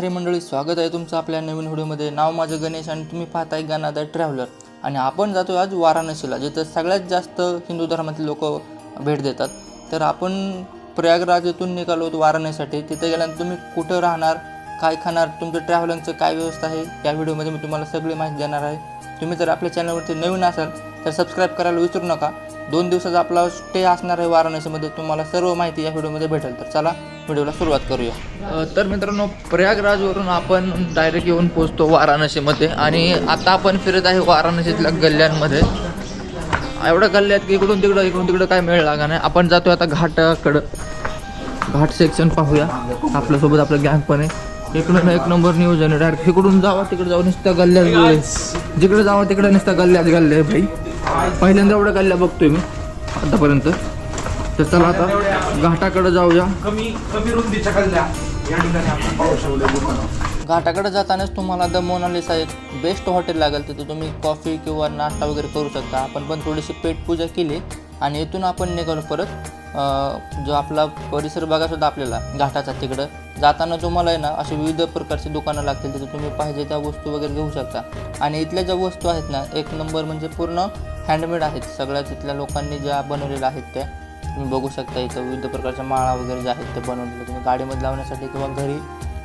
हरे मंडळी स्वागत आहे तुमचं आपल्या नवीन व्हिडिओमध्ये. नाव माझं गणेश आणि तुम्ही पाहताय गानादा ट्रॅव्हलर आणि आपण जातो आज वाराणसीला जिथं सगळ्यात जास्त हिंदू धर्मातील लोक भेट देतात. तर आपण प्रयागराज येथून निघालो होतो वाराणसीसाठी. तिथे गेल्यानंतर तुम्ही कुठं राहणार काय खाणार तुमचं ट्रॅव्हलिंगचं काय व्यवस्था आहे या व्हिडिओमध्ये मी तुम्हाला सगळी माहिती देणार आहे. तुम्ही जर आपल्या चॅनलवरती नवीन असाल तर सबस्क्राईब करायला विसरू नका. दोन दिवसाचा आपला स्टे असणार आहे वाराणसीमध्ये तुम्हाला सर्व माहिती या व्हिडिओमध्ये भेटेल. तर चला व्हिडिओला सुरुवात करूया. तर मित्रांनो प्रयागराजवरून आपण डायरेक्ट येऊन पोचतो वाराणसीमध्ये. आणि आता आपण फिरत आहे वाराणसीतल्या गल्ल्यांमध्ये. एवढ्या गल्ल्या आहेत की इकडून तिकडं इकडून तिकडं काय मेळ लागा नाही. आपण जातो आता घाटाकडं. घाट सेक्शन पाहूया. आपल्यासोबत आपलं गँग पण आहे. इकडून एक नंबर नियोजन आहे डायरेक्ट इकडून जावा तिकडे जाऊन नुसत्या गल्ल्यात जिकडे जावा तिकडे नुसत्या गल्ल्यात गल्ले आहे भाई. पहिल्यांदा एवढ्या गल्ल्या बघतोय मी आतापर्यंत. तर चला आता घाटाकडे जाऊया. कमी कमी रुंदीच्या गल्ल्या या ठिकाणी आपण पाहू शकतो. घाटाकडे जातानाच तुम्हाला द मोनालिसा एक बेस्ट हॉटेल लागेल तिथे तुम्ही कॉफी किंवा नाश्ता वगैरे करू शकता. आपण पण थोडीशी पेटपूजा केली आणि इथून आपण निघालो परत जो आपला परिसर बघायचा आपल्याला घाटाचा तिकडं. जाताना तुम्हाला आहे ना असे विविध प्रकारची दुकानं लागतील तिथे तुम्ही पाहिजे त्या वस्तू वगैरे घेऊ शकता. आणि इथल्या ज्या वस्तू आहेत ना एक नंबर म्हणजे पूर्ण हँडमेड आहेत. सगळ्या तिथल्या लोकांनी ज्या बनवलेल्या आहेत त्या तुम्ही बघू शकता इथं विविध प्रकारच्या माळा वगैरे ज्या आहेत त्या बनवलेल्या. तुम्ही गाडीमध्ये लावण्यासाठी किंवा घरी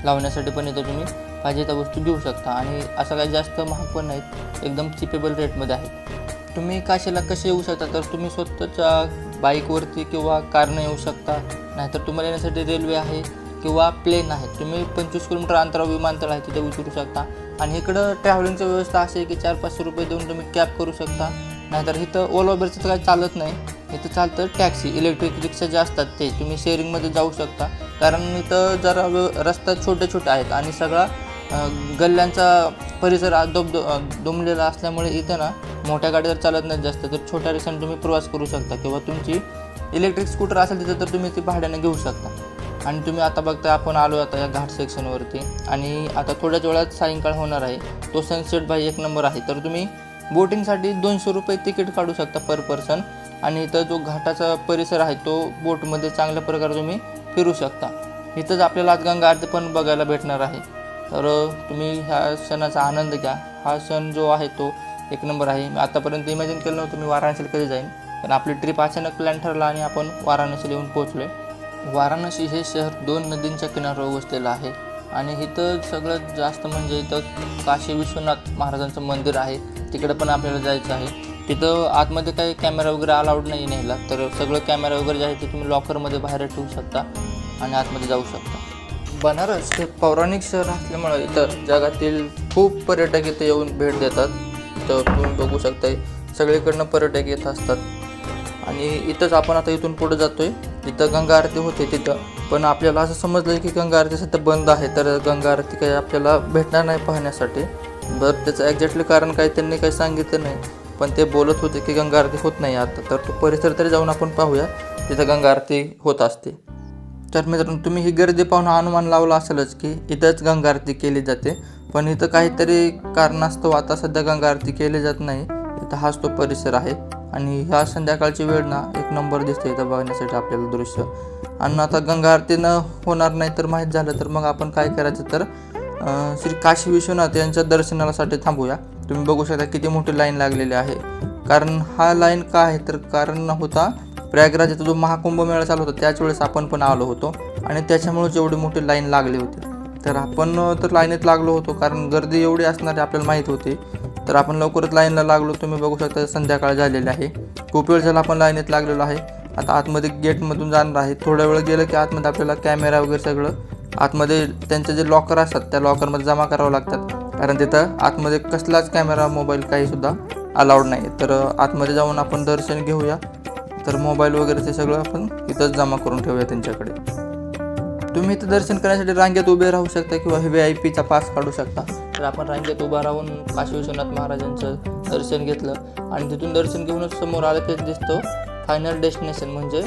लावण्यासाठी पण इथं तुम्ही पाहिजे त्या वस्तू घेऊ शकता. आणि असं काही जास्त महाग पण नाहीत एकदम चिपेबल रेटमध्ये आहेत. तुम्ही काशीला कसे येऊ शकता? तर तुम्ही स्वतःच्या बाईकवरती किंवा कारनं येऊ शकता. नाहीतर तुम्हाला येण्यासाठी रेल्वे आहे. किंवा प्लेन आहेत. तुम्ही पंचवीस किलोमीटर अंतरावर विमानतळ आहे तिथे उतरू शकता. आणि इकडं ट्रॅव्हलिंगची व्यवस्था अशी आहे की चार पाचशे रुपये देऊन तुम्ही कॅब करू शकता. नाहीतर इथं ओला उबेरचं तर काही चालत नाही. इथं चालतं टॅक्सी इलेक्ट्रिक रिक्षा जे असतात ते तुम्ही शेअरिंगमध्ये जाऊ शकता. कारण इथं जरा रस्ता छोटे छोटे आहेत आणि सगळा गल्ल्यांचा परिसर आ- दुमलेला असल्यामुळे इथं ना मोठ्या गाडी जर चालत नाही जास्त तर छोट्या रिक्षाने तुम्ही प्रवास करू शकता. किंवा तुमची इलेक्ट्रिक स्कूटर असेल तिथं तर तुम्ही ती भाड्याने घेऊ शकता. आणि तुम्ही आता बघता आपण आलो आता या घाट सेक्शनवरती आणि आता थोड्याच वेळात सायंकाळ होणार आहे. तो सनसेट बाय एक नंबर आहे. तर तुम्ही बोटिंगसाठी दोनशे रुपये तिकीट काढू शकता पर पर्सन आणि इथं जो घाटाचा परिसर आहे तो बोटमध्ये चांगल्या प्रकारे तुम्ही फिरू शकता. इथंच आपल्याला आज गंगा आरती पण बघायला भेटणार आहे. तर तुम्ही ह्या सणाचा आनंद घ्या. हा सण जो आहे तो एक नंबर आहे. मी आतापर्यंत इमॅजिन केलं नव्हतं मी वाराणसीला कधी जाईन. पण आपली ट्रिप अचानक प्लॅन ठरला आणि आपण वाराणसीला येऊन पोहोचलो आहे वाराणसी हे शहर दोन नदींच्या किनाऱ्यावर वसलेलं आहे. आणि इथं सगळ्यात जास्त म्हणजे इथं काशी विश्वनाथ महाराजांचं मंदिर आहे. तिकडे पण आपल्याला जायचं आहे. तिथं आतमध्ये काही कॅमेरा वगैरे अलाउड नाही न्यायला. तर सगळं कॅमेरा वगैरे जे आहे ते तुम्ही लॉकरमध्ये बाहेर ठेवू शकता आणि आतमध्ये जाऊ शकता. बनारस हे पौराणिक शहर असल्यामुळं इथं जगातील खूप पर्यटक इथे येऊन भेट देतात. तर तुम्ही बघू शकताय सगळीकडनं पर्यटक येत असतात. आणि इथंच आपण आता इथून पुढे जातोय. तिथं गंगा आरती होते तिथं. पण आपल्याला असं समजलं की गंगा आरती सध्या बंद आहे तर गंगा आरती काही आपल्याला भेटणार नाही पाहण्यासाठी. बरं त्याचं एक्झॅक्टली कारण काही त्यांनी काही सांगितलं नाही. पण ते बोलत होते की गंगा आरती होत नाही आता. तर तो परिसर तरी जाऊन आपण पाहूया. तिथं गंगा आरती होत असते. तर मित्रांनो तुम्ही ही गर्दी पाहून अनुमान लावला असेलच की इथंच गंगा आरती केली जाते. पण इथं काहीतरी कारणास्तव आता सध्या गंगा आरती केली जात नाही. इथं हाच तो परिसर आहे. आणि ह्या संध्याकाळची वेळ ना एक नंबर दिसते इथं बघण्यासाठी आपल्याला दृश्य. आणि आता गंगा आरती न होणार नाही तर माहीत झालं तर मग आपण काय करायचं तर श्री काशी विश्वनाथ यांच्या दर्शनासाठी थांबूया. तुम्ही बघू शकता किती मोठी लाईन लागलेली आहे. कारण हा लाईन का आहे? तर कारण होता प्रयागराज जो महाकुंभ मेळा चालू होता त्याच वेळेस आपण पण आलो होतो. आणि त्याच्यामुळे एवढी मोठी लाईन लागली होती. तर आपण तर लाईनीत लागलो होतो कारण गर्दी एवढी असणारी आपल्याला माहीत होती. तर आपण लवकरच लाईनला लागलो. तुम्ही बघू शकता संध्याकाळ झालेली आहे. खूप वेळ झाला आपण लाईनीत लागलेलो आहे. आता आतमध्ये गेटमधून जाणार आहे. थोड्या वेळ गेलं की आतमध्ये आपल्याला कॅमेरा वगैरे सगळं आतमध्ये त्यांचे जे लॉकर असतात त्या लॉकरमध्ये जमा करावं लागतात. कारण तिथं आतमध्ये कसलाच कॅमेरा मोबाईल काहीसुद्धा अलाउड नाही. तर आतमध्ये जाऊन आपण दर्शन घेऊया. तर मोबाईल वगैरे ते सगळं आपण इथंच जमा करून ठेवूया त्यांच्याकडे. तुम्ही इथं दर्शन करण्यासाठी रांगेत उभे राहू शकता किंवा व्ही आय पीचा पास काढू शकता. तर आपण रांगेत उभा राहून काशी विश्वनाथ महाराजांचं दर्शन घेतलं. आणि तिथून दर्शन घेऊनच समोर आलं की दिसतो फायनल डेस्टिनेशन म्हणजे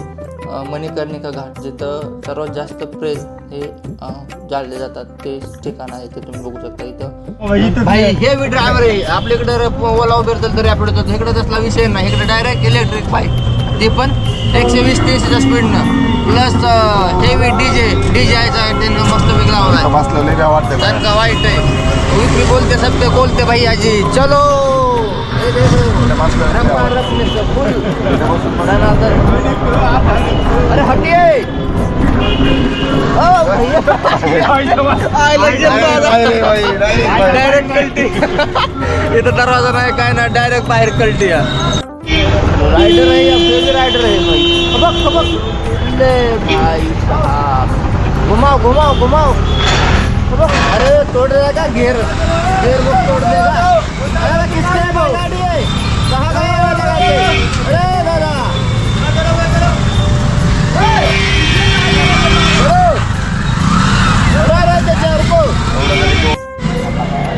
मणिकर्णिका घाट जिथं सर्वात जास्त प्रेस हे जाळले जातात. ते ठिकाण आहे ते तुम्ही बघू शकता इथं. भाई हे बी ड्रायव्हर आहे. आपल्याकडे ओला उबेर तर रॅपिड होतं इकडे तसला विषय नाही. इकडे डायरेक्ट इलेक्ट्रिक बाईक ते पण एकशे वीस तीसच्या स्पीडनं प्लस हेवी डीजे डीजे आहे मस्त वेगळा हो इथं बसलं लय काय वाटतंय सर का वाईट है भी बोलते सब पे बोलते भैया जी चलो। ए देखो इथं बसलं लय रफ्तार काय रखने से फुल। इथं बसून बस- धनाधन अरे हटिए। ओ भैया। आय लग अरे बाई, नाही बाई. डायरेक्ट कल्टी। इथं दरवाजा नाही काय ना डायरेक्ट बाहेर कल्टी रायडर आहे आपले रायडर आहे भाई? खबक खबक। ले भाई अरे तोड़ रहा का? घेर. घेर वो तोड़ देगा अरे किसके है गाड़ी है कहाँ गए अरे दादा.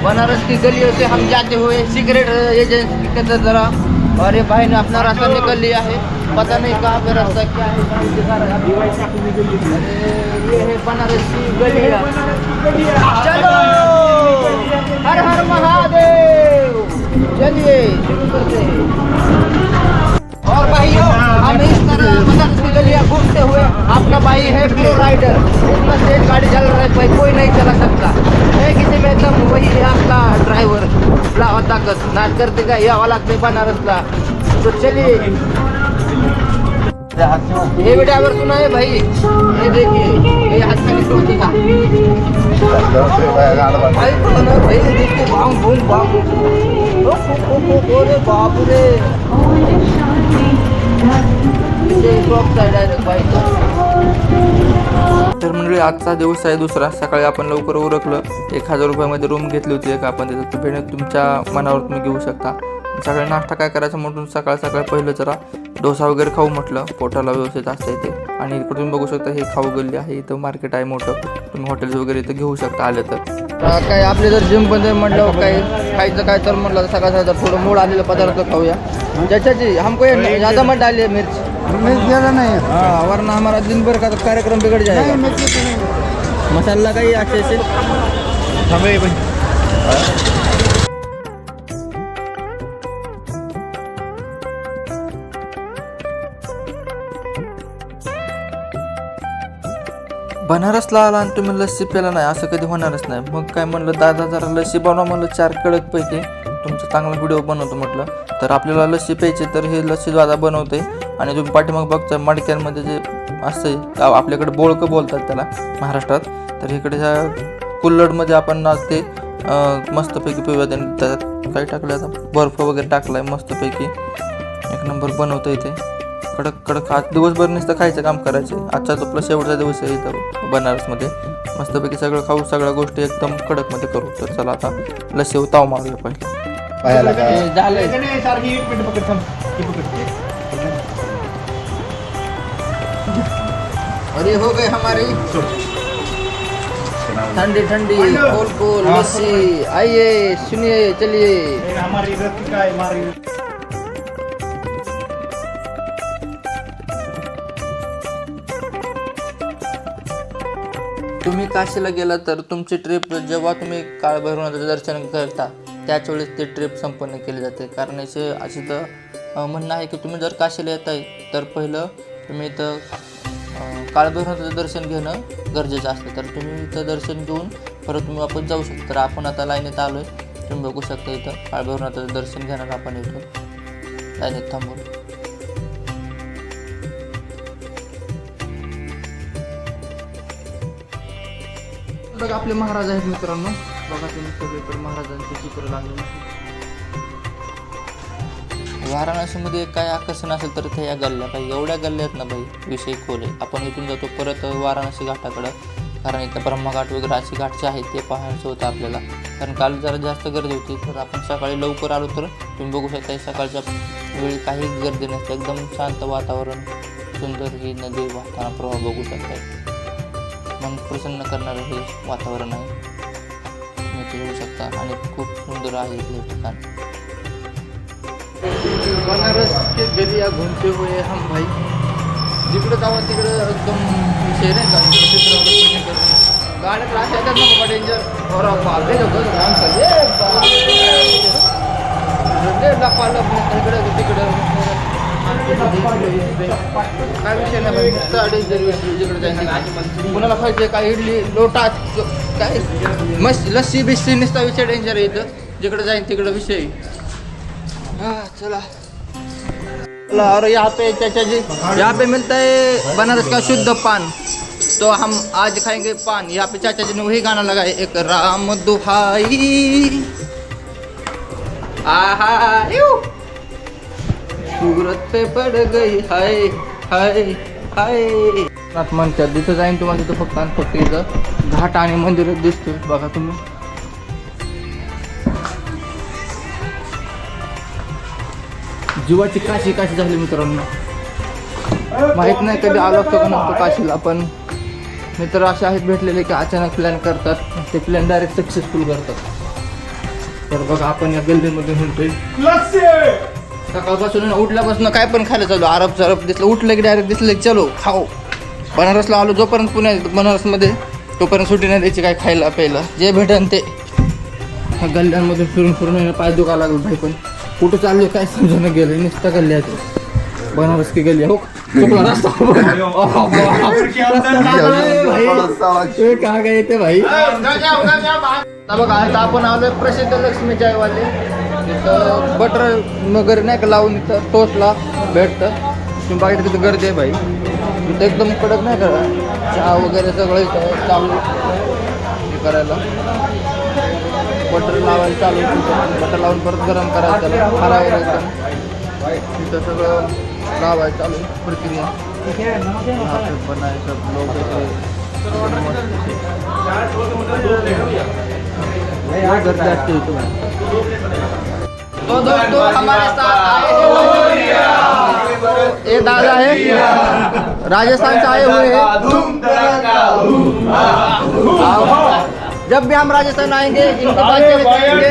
बनारस की गलियों से हम जाते हुए सिगरेट एजेंसी की तरफ और ये भाई ने अपना रास्ता निकल लिया है। पता नहीं कहाँ पे रास्ता क्या है। है बनारस की चलो! हर हर महादेव! चलिए और भाइयों, हम इस तरह बनारस गलियाँ घूमते हुए आपका भाई है प्रो राइडर इसमें स्टेट गाड़ी चल रहा है, भाई कोई नहीं चला सकता। है किसी में, एकदम वही है आपका ड्राइवर लावा ताकत नाच करते का? यावा लागते बनारसला. तो चलिए ये भी ड्राइवर सुना है भाई. ये देखिए ये हाथ खाली सोचते का? भाई तो ना भाई देखते भाम भूम भाम ओ ओ बाप रे इथे ड्रॉप साइड आहे भाई. तर मंडळी आजचा दिवस आहे दुसरा. सकाळी आपण लवकर उरकलं. एक हजार रुपयामध्ये रूम घेतली होती. एक आपण त्याचं भेट तुमच्या मनावर तुम्ही घेऊ शकता. सकाळी नाश्ता काय करायचा म्हणून सकाळ सकाळी पहिलं जरा डोसा वगैरे खाऊ म्हटलं. पोटाला व्यवस्थित असतं इथे आणि इकडे तुम्ही बघू शकता हे खाऊ गल्ली आहे. इथं मार्केट आहे मोठं. तुम्ही हॉटेल्स वगैरे इथं घेऊ शकता आले तर. काय आपले जर जिममध्ये म्हटलं काय खायचं काय तर म्हटलं तर सकाळ सकाळ थोडं मूड आलेलं पदार्थ खाऊया. ज्याच्याची हमको ये ज़्यादा मत डालिए मिर्च. मिर्च ज़्यादा नहीं है हाँ वरना हमारा दिन भर का कार्यक्रम बिगड़ जाएगा मसाला का ही अच्छे से हमें बनारसला आला आणि तुम्ही लस्सी प्याला नाही असं कधी होणारच नाही. मग काय म्हणलं दादा जरा लस्सी बनवा म्हणलं चार कडक पैकी. तुमचा चांगला व्हिडिओ बनवतो म्हटलं. तर आपल्याला लस्सी प्यायची तर हे लस्सी दादा बनवते. आणि तुम्ही पाठीमाग बघता मडक्यांमध्ये जे असते आपल्याकडे बोळकं बोलतात त्याला महाराष्ट्रात. तर इकडे ह्या कुल्लडमध्ये आपण ते मस्तपैकी पिऊया. आणि त्यात काय टाकलं आता? बर्फ वगैरे टाकलाय मस्तपैकी. एक नंबर बनवतं इथे कडक कडक. आज दिवसभर नुसतं खायचं काम करायचं. आजचा तो आपला शेवटचा दिवस आहे इथं बनारसमध्ये. मस्तपैकी सगळं खाऊ सगळ्या गोष्टी एकदम कडकमध्ये करू. तर चला आता लस्सी ताव मारूया पहिले अरे हो गए हमारी. ठंडी ठंडी. Cool cool lassi. आइए सुनिए चलिए हमारी? काशीला गेला तर तुमची ट्रिप जेव्हा तुम्ही काळभैरवनाथाचं दर्शन करता त्याच वेळेस ती ट्रिप संपन्न केली जाते. कारण याचे असे तर म्हणणं आहे की तुम्ही जर काशीला येत आहे तर पहिलं तुम्ही इथं अं, काळभैरवनाथाचं दर्शन घेणं गरजेचं असतं. तर तुम्ही इथं दर्शन घेऊन परत तुम्ही वापस जाऊ शकता. तर आपण आता लाईनीत आलो आहे तुम्ही बघू शकता इथं काळभैरवनाथाचं दर्शन घेणार आपण इथं लाईनीत थांबून. बघा आपले महाराज आहेत मित्रांनो. बघा तुम्ही सगळीकडे महाराजांचे चित्र लागले. वाराणसीमध्ये काय आकर्षण असेल तर ते या गल्ल्या. काही एवढ्या गल्ल्या आहेत ना भाई विषय खोल आहे. आपण इथून जातो परत वाराणसी घाटाकडं. कारण इथं ब्रह्मघाट वगैरे असे घाट जे आहेत ते पाहायचं होतं आपल्याला. कारण काल जरा जास्त गर्दी होती तर आपण सकाळी लवकर आलो तर तुम्ही बघू शकता सकाळच्या वेळी काहीच गर्दी नसते. एकदम शांत वातावरण सुंदर ही नदी वाहताना प्रवाह बघू शकता. मन प्रसन्न करणारं हे वातावरण आहे. तुम्ही ते येऊ शकता आणि खूप सुंदर आहे हे ठिकाण. बनारस के गलिया घूमते हुए हम भाई. जिकडे जावं तिकडे एकदम विषय नाही का? गाड्या त्रास येतात ना बाबा डेंजर और बापरे लोक काम करते लपालप तिकडं तिकडे. काय विषय नाही म्हणजे फक्त अडीच जर जायचं कुणाला पाहिजे काय इडली लोटा काय? मस्त लस्सी बिस्सी नुसता विषय डेंजर आहे इथं. जिकडं जाईन तिकडं विषय. हां चला. चला, और यहाँ पे चाचा जी यहाँ पे मिलता है बनारस का शुद्ध पान. तो हम आज खाएंगे पान. यहाँ पे चाचा जी ने वही गाना लगाया एक राम दुहाई. आहा सूरत पे पड गई हाय हाय हाय. नाथ म्हणतात तिथं जाईन तुम्हाला तिथं फक्त आणि फक्त इथं घाट आणि मंदिर दिसते बघा तुम्ही. जीवाची काशी काशी झाली मित्रांनो. माहीत नाही कधी आलो असतो का नव्हतो काशीला पण मित्र असे आहेत भेटलेले की अचानक प्लॅन करतात. ते प्लॅन डायरेक्ट सक्सेसफुल करतात. तर बघा आपण या गल्लीमध्ये म्हणतोय सकाळपासून ना उठल्यापासून काय पण खायला चालू अरब सरब दिसलं उठलं की डायरेक्ट दिसलं की चलो खाओ बनारसला आलो जोपर्यंत पुण्यात बनारसमध्ये तोपर्यंत सुट्टी नाही द्यायची काय खायला प्यायला. जे भेटन ते. ह्या गल्ल्यांमधून फिरून फिरून पाय दुखा लागलं भाई पण. कुठं चाललो काय समजून गेलं नुसतं गल्ली आहे ते. बनारस की गल्ली हो काय काय येते भाई? बघा आता आपण आलोय प्रसिद्ध लक्ष्मी चायवाले तिथं बटर वगैरे नाही का लावून इथं टोस्टला भेटतं. तुम्ही बाहेर तिथं गर्दी आहे बाई तिथं एकदम कडक नाही करा चहा वगैरे सगळं इथं चालू हे करायला. बटर लावायला चालू बटर लावून परत गरम करायचं त्याला हरायला एकदम. तिथं सगळं लावायला चालू प्रक्रिया. यहाँ पे सब गर्दी असते इथं. तो दोस्तों हमारे साथ आए हैं। ये दादा है। राजस्थान से आए हुए हैं। जब भी हम राजस्थान आएँगे इनके पास चले जाएँगे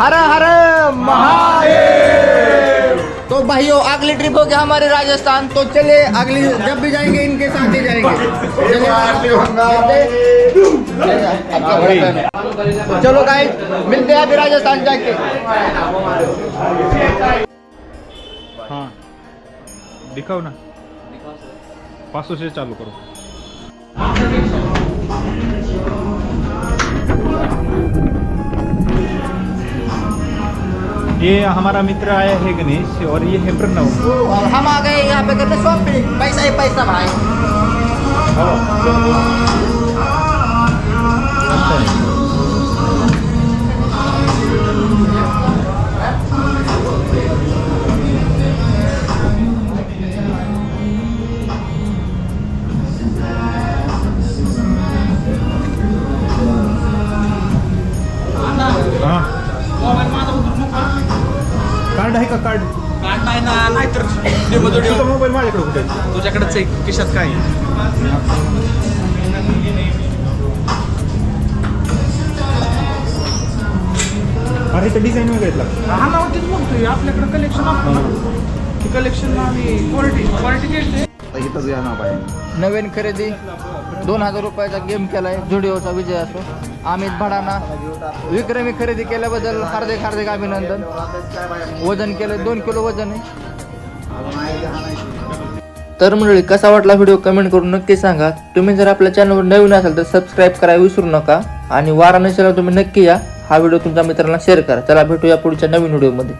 हर हर महादेव। तो भाइयों अगली ट्रिप होगी हमारे राजस्थान। तो चले अगली जब भी जाएँगे इनके साथ ही जाएँगे। है। चलो गाइस मिलते हैं अभी राजस्थान जाके। हाँ। दिखाओ ना। पासों से चालू करो। ये हमारा मित्र आया है गणेश और ये है प्रणव। और हम आ गए यहाँ पे करने शॉपिंग पैसा ही पैसा भाई। कार्ड आहे कार्ड नाही ना नाहीतर डेमो तो तुझा मोबाईल माझ्याकडे कुठे आहे? तुझ्याकडेच आहे खिशात काय आहे? अरे इथं डिझाईन वगैरे आहेत. हा ना तेच म्हणतोय आपल्याकडे कलेक्शन आहे कलेक्शन आम्ही क्वालिटी क्वालिटी घेते इथंच या ना बाहेर नवीन खरेदी. दोन हजार रुपयाचा गेम केला आहे जुडिओचा विजय असो. अमित भडाना विक्रमी खरेदी केल्याबद्दल हार्दिक हार्दिक अभिनंदन. वजन केलं दोन किलो वजन आहे. तर मंडळी कसा वाटला व्हिडिओ कमेंट करून नक्की सांगा. तुम्ही जर आपल्या चॅनलवर नवीन असाल तर सबस्क्राईब करायला विसरू नका. आणि वाराणसीला तुम्ही नक्की या. हा व्हिडिओ तुमच्या मित्रांना शेअर करा. चला भेटूया पुढच्या नवीन व्हिडिओमध्ये